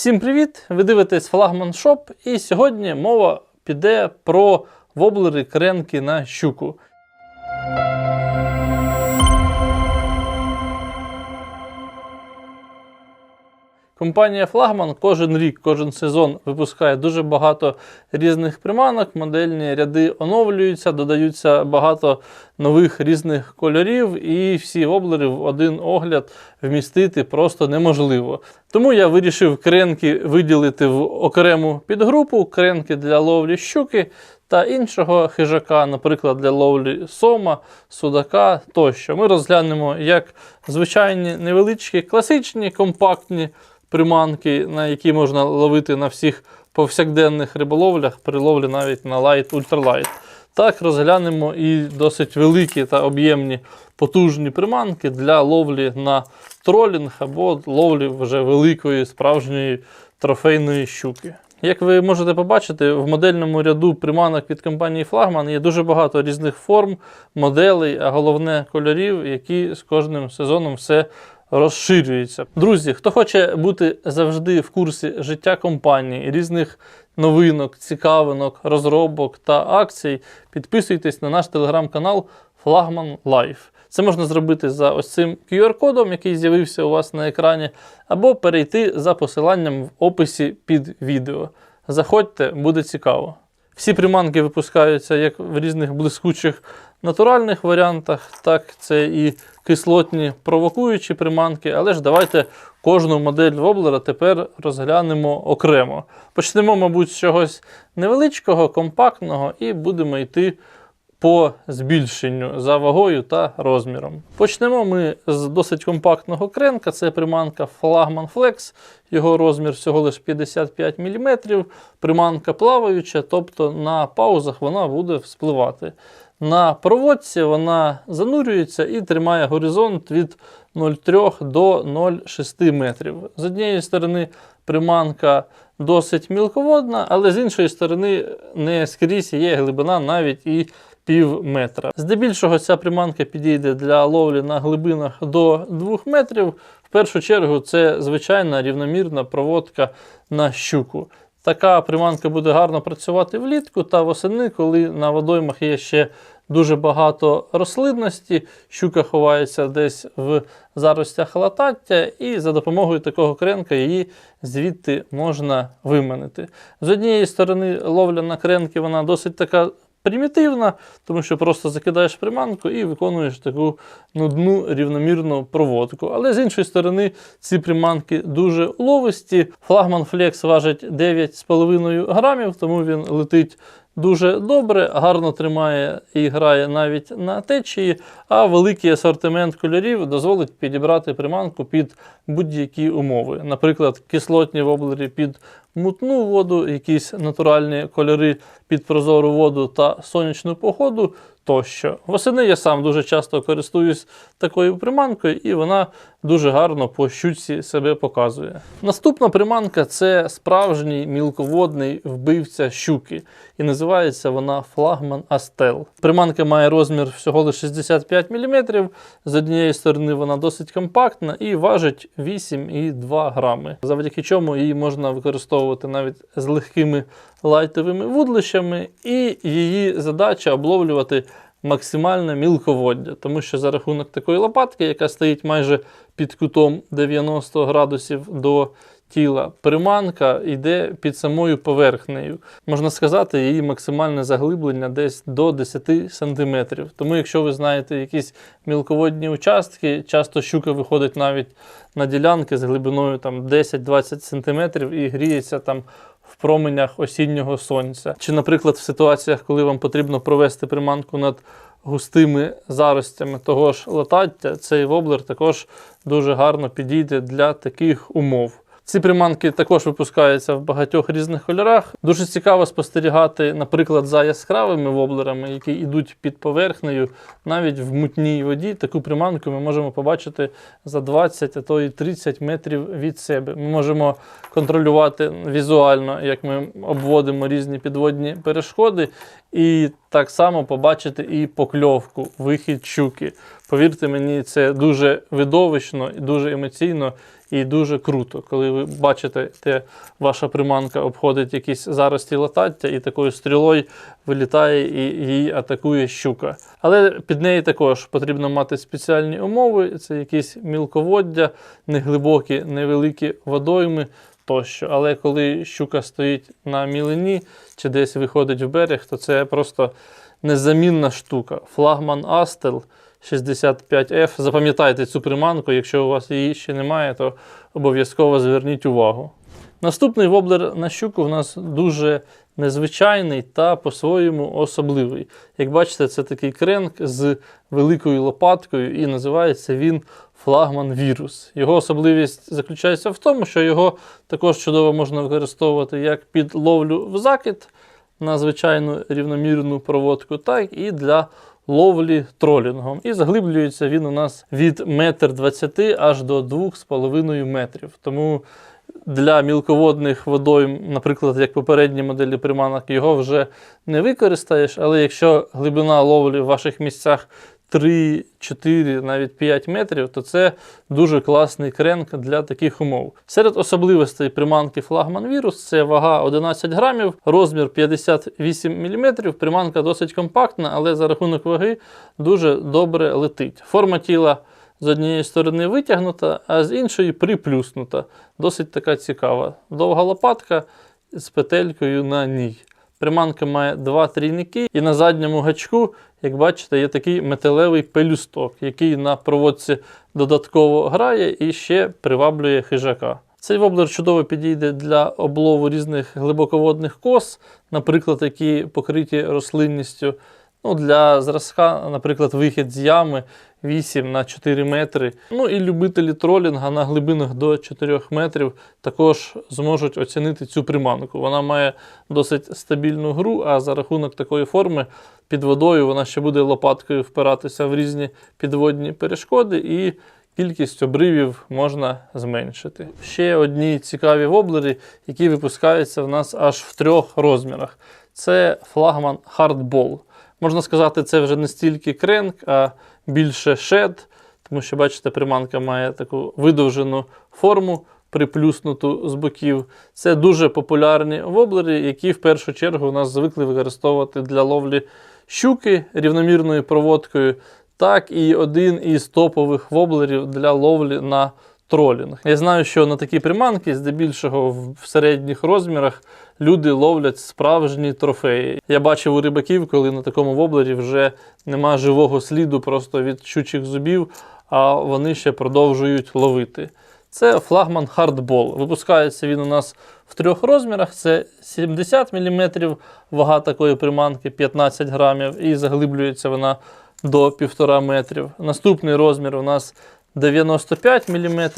Всім привіт! Ви дивитесь Флагман Шоп, і сьогодні мова піде про воблери кренки на щуку. Компанія Флагман кожен рік, кожен сезон випускає дуже багато різних приманок, модельні ряди оновлюються, додаються багато нових різних кольорів, і всі воблери в один огляд вмістити просто неможливо. Тому я вирішив кренки виділити в окрему підгрупу, кренки для ловлі щуки та іншого хижака, наприклад, для ловлі сома, судака тощо. Ми розглянемо як звичайні невеличкі, класичні, компактні приманки, на які можна ловити на всіх повсякденних риболовлях, при ловлі навіть на лайт, ультралайт. Так розглянемо і досить великі та об'ємні потужні приманки для ловлі на тролінг або ловлі вже великої справжньої трофейної щуки. Як ви можете побачити, в модельному ряду приманок від компанії Flagman є дуже багато різних форм, моделей, а головне кольорів, які з кожним сезоном все розширюються. Друзі, хто хоче бути завжди в курсі життя компанії, різних новинок, цікавинок, розробок та акцій, підписуйтесь на наш телеграм-канал Flagman Life. Це можна зробити за ось цим QR-кодом, який з'явився у вас на екрані, або перейти за посиланням в описі під відео. Заходьте, буде цікаво. Всі приманки випускаються як в різних блискучих натуральних варіантах, так це і кислотні провокуючі приманки, але ж давайте кожну модель воблера тепер розглянемо окремо. Почнемо, мабуть, з чогось невеличкого, компактного, і будемо йти по збільшенню за вагою та розміром. Почнемо ми з досить компактного кренка. Це приманка Flagman Flex. Його розмір всього лише 55 мм. Приманка плаваюча, тобто на паузах вона буде вспливати. На проводці вона занурюється і тримає горизонт від 0,3 до 0,6 метрів. З однієї сторони, приманка досить мілководна, але з іншої сторони, не скрізь є глибина навіть і пів метра. Здебільшого ця приманка підійде для ловлі на глибинах до 2 метрів. В першу чергу це звичайна рівномірна проводка на щуку. Така приманка буде гарно працювати влітку та восени, коли на водоймах є ще дуже багато рослинності, щука ховається десь в заростях латаття, і за допомогою такого кренка її звідти можна виманити. З однієї сторони, ловля на кренки вона досить така примітивна, тому що просто закидаєш приманку і виконуєш таку нудну рівномірну проводку. Але з іншої сторони, ці приманки дуже ловисті. Флагман Flex важить 9,5 грамів, тому він летить. Дуже добре, гарно тримає і грає навіть на течії, а великий асортимент кольорів дозволить підібрати приманку під будь-які умови. Наприклад, кислотні воблері під мутну воду, якісь натуральні кольори під прозору воду та сонячну погоду тощо. Восени я сам дуже часто користуюсь такою приманкою, і вона дуже гарно по щуці себе показує. Наступна приманка це справжній мілководний вбивця щуки, і називається вона флагман Астел. Приманка має розмір всього лише 65 мм. З однієї сторони вона досить компактна і важить 8,2 грами, завдяки чому її можна використовувати навіть з легкими лайтовими вудлищами, і її задача обловлювати максимальне мілководдя, тому що за рахунок такої лопатки, яка стоїть майже під кутом 90 градусів до тіла, приманка йде під самою поверхнею. Можна сказати, її максимальне заглиблення десь до 10 см. Тому, якщо ви знаєте якісь мілководні участки, часто щука виходить навіть на ділянки з глибиною там 10-20 см і гріється там в променях осіннього сонця. Чи, наприклад, в ситуаціях, коли вам потрібно провести приманку над густими заростями того ж латаття, цей воблер також дуже гарно підійде для таких умов. Ці приманки також випускаються в багатьох різних кольорах. Дуже цікаво спостерігати, наприклад, за яскравими воблерами, які йдуть під поверхнею, навіть в мутній воді. Таку приманку ми можемо побачити за 20, а то і 30 метрів від себе. Ми можемо контролювати візуально, як ми обводимо різні підводні перешкоди, і так само побачити і покльовку, вихід щуки. Повірте мені, це дуже видовищно і дуже емоційно. І дуже круто, коли ви бачите, де ваша приманка обходить якісь зарості латаття, і такою стрілою вилітає і її атакує щука. Але під неї також потрібно мати спеціальні умови: це якісь мілководдя, неглибокі, невеликі водойми тощо. Але коли щука стоїть на мілині чи десь виходить в берег, то це просто незамінна штука. Флагман Астел 65F. Запам'ятайте цю приманку, якщо у вас її ще немає, то обов'язково зверніть увагу. Наступний воблер на щуку в нас дуже незвичайний та по-своєму особливий. Як бачите, це такий кренк з великою лопаткою, і називається він флагман вірус. Його особливість заключається в тому, що його також чудово можна використовувати як під ловлю в закид на звичайну рівномірну проводку, так і для ловлі тролінгом. І заглиблюється він у нас від 1,20 м аж до 2,5 метрів. Тому для мілководних водойм, наприклад, як попередні моделі приманок, його вже не використаєш, але якщо глибина ловлі в ваших місцях 3, 4, навіть 5 метрів, то це дуже класний кренк для таких умов. Серед особливостей приманки флагман вірус це вага 11 грамів, розмір 58 мм. Приманка досить компактна, але за рахунок ваги дуже добре летить. Форма тіла з однієї сторони витягнута, а з іншої приплюснута. Досить така цікава. Довга лопатка з петелькою на ній. Приманка має два трійники, і на задньому гачку, як бачите, є такий металевий пелюсток, який на проводці додатково грає і ще приваблює хижака. Цей воблер чудово підійде для облову різних глибоководних кос, наприклад, які покриті рослинністю. Ну, Для зразка, наприклад, вихід з ями 8 на 4 метри. Ну і любителі тролінга на глибинах до 4 метрів також зможуть оцінити цю приманку. Вона має досить стабільну гру, а за рахунок такої форми під водою вона ще буде лопаткою впиратися в різні підводні перешкоди. і Кількість обривів можна зменшити. Ще одні цікаві воблери, які випускаються в нас аж в трьох розмірах. Це флагман Hardball. Можна сказати, це вже не стільки кренк, а більше шед, тому що, бачите, приманка має таку видовжену форму, приплюснуту з боків. Це дуже популярні воблери, які в першу чергу у нас звикли використовувати для ловлі щуки рівномірною проводкою, так і один із топових воблерів для ловлі на тролінг. Я знаю, що на такі приманки, здебільшого в середніх розмірах, люди ловлять справжні трофеї. Я бачив у рибаків, коли на такому воблері вже нема живого сліду просто від щучих зубів, а вони ще продовжують ловити. Це флагман Hardball. Випускається він у нас в трьох розмірах: це 70 мм, вага такої приманки 15 грамів, і заглиблюється вона до 1,5 метрів. Наступний розмір у нас 95 мм.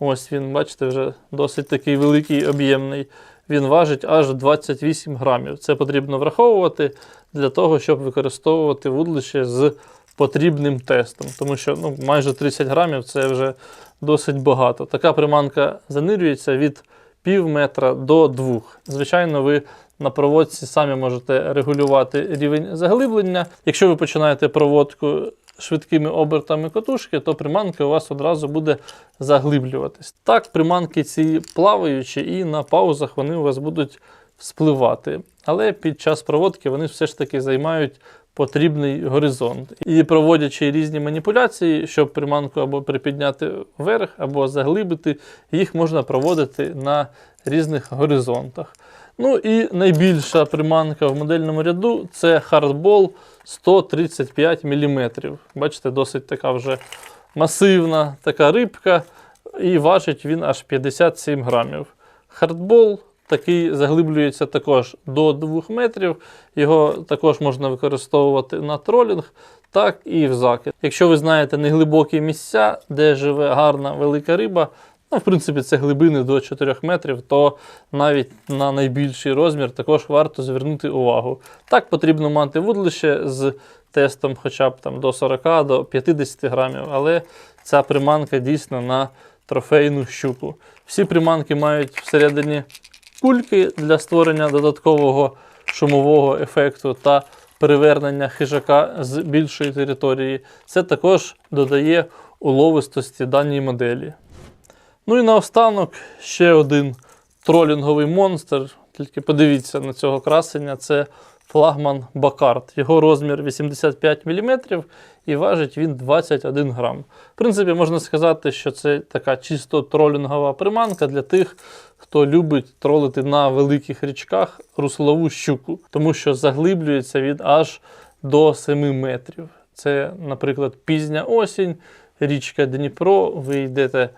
Ось він, бачите, вже досить такий великий об'ємний. Він важить аж 28 грамів. Це потрібно враховувати для того, щоб використовувати вудлище з потрібним тестом. Тому що ну, майже 30 грамів це вже досить багато. Така приманка занирюється від пів метра до двох. Звичайно, ви на проводці самі можете регулювати рівень заглиблення. Якщо ви починаєте проводку швидкими обертами катушки, то приманка у вас одразу буде заглиблюватись. Так, приманки ці плаваючі, і на паузах вони у вас будуть спливати. Але під час проводки вони все ж таки займають потрібний горизонт. І проводячи різні маніпуляції, щоб приманку або припідняти вверх, або заглибити, їх можна проводити на різних горизонтах. Ну і найбільша приманка в модельному ряду це хардбол 135 мм. Бачите, досить така вже масивна така рибка, і важить він аж 57 грамів. Хардбол такий заглиблюється також до 2 метрів. Його також можна використовувати на тролінг, так і в закид. Якщо ви знаєте неглибокі місця, де живе гарна велика риба, ну, в принципі, це глибини до 4 метрів, то навіть на найбільший розмір також варто звернути увагу. Так потрібно мати вудлище з тестом хоча б там до 40 до 50 грамів, але ця приманка дійсно на трофейну щуку. Всі приманки мають всередині кульки для створення додаткового шумового ефекту та перевернення хижака з більшої території. Це також додає уловистості даній моделі. Ну і наостанок ще один тролінговий монстр. Тільки подивіться на цього красення. Це флагман Бакарт. Його розмір 85 мм і важить він 21 грам. В принципі, можна сказати, що це така чисто тролінгова приманка для тих, хто любить тролити на великих річках руслову щуку, тому що заглиблюється він аж до 7 метрів. Це, наприклад, пізня осінь, річка Дніпро, ви йдете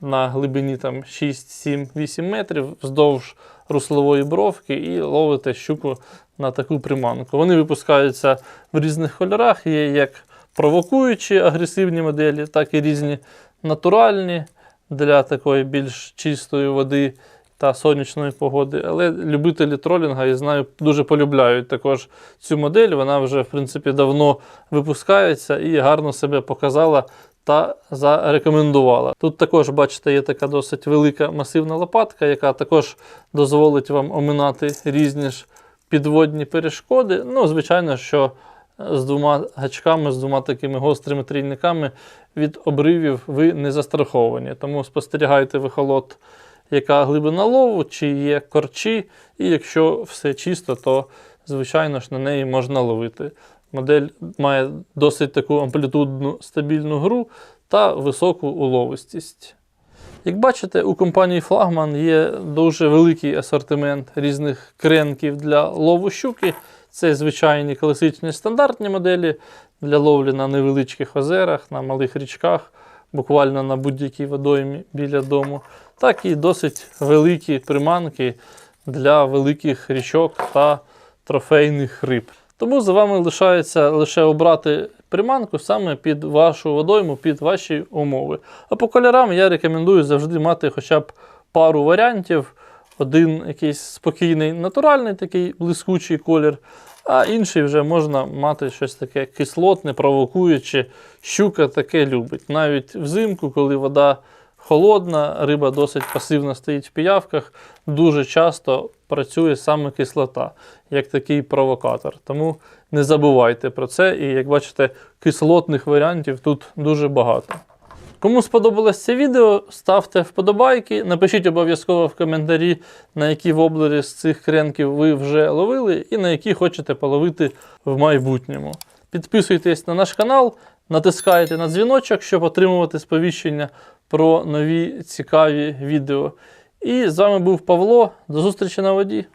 на глибині там 6, 7, 8 метрів вздовж руслової бровки і ловите щуку на таку приманку. Вони випускаються в різних кольорах, є як провокуючі агресивні моделі, так і різні натуральні для такої більш чистої води та сонячної погоди. Але любителі тролінга, я знаю, дуже полюбляють також цю модель. Вона вже, в принципі, давно випускається і гарно себе показала та зарекомендувала. Тут також, бачите, є така досить велика масивна лопатка, яка також дозволить вам оминати різні ж підводні перешкоди. Ну, звичайно, що з двома гачками, з двома такими гострими трійниками від обривів ви не застраховані. Тому спостерігайте вихолот, яка глибина лову, чи є корчі, і якщо все чисто, то звичайно ж на неї можна ловити. Модель має досить таку амплітудну стабільну гру та високу уловистість. Як бачите, у компанії Флагман є дуже великий асортимент різних кренків для лову щуки. Це звичайні класичні стандартні моделі для ловлі на невеличких озерах, на малих річках, буквально на будь-якій водоймі біля дому, так і досить великі приманки для великих річок та трофейних риб. Тому за вами лишається лише обрати приманку саме під вашу водойму, під ваші умови. А по кольорам я рекомендую завжди мати хоча б пару варіантів. Один якийсь спокійний, натуральний такий блискучий колір, а інший вже можна мати щось таке кислотне, провокуюче. Щука таке любить. Навіть взимку, коли вода холодна, риба досить пасивно стоїть в піявках, дуже часто працює саме кислота, як такий провокатор. Тому не забувайте про це. І як бачите, кислотних варіантів тут дуже багато. Кому сподобалось це відео, ставте вподобайки, напишіть обов'язково в коментарі, на які воблери з цих кренків ви вже ловили і на які хочете половити в майбутньому. Підписуйтесь на наш канал, натискайте на дзвіночок, щоб отримувати сповіщення про нові цікаві відео. І з вами був Павло. До зустрічі на воді.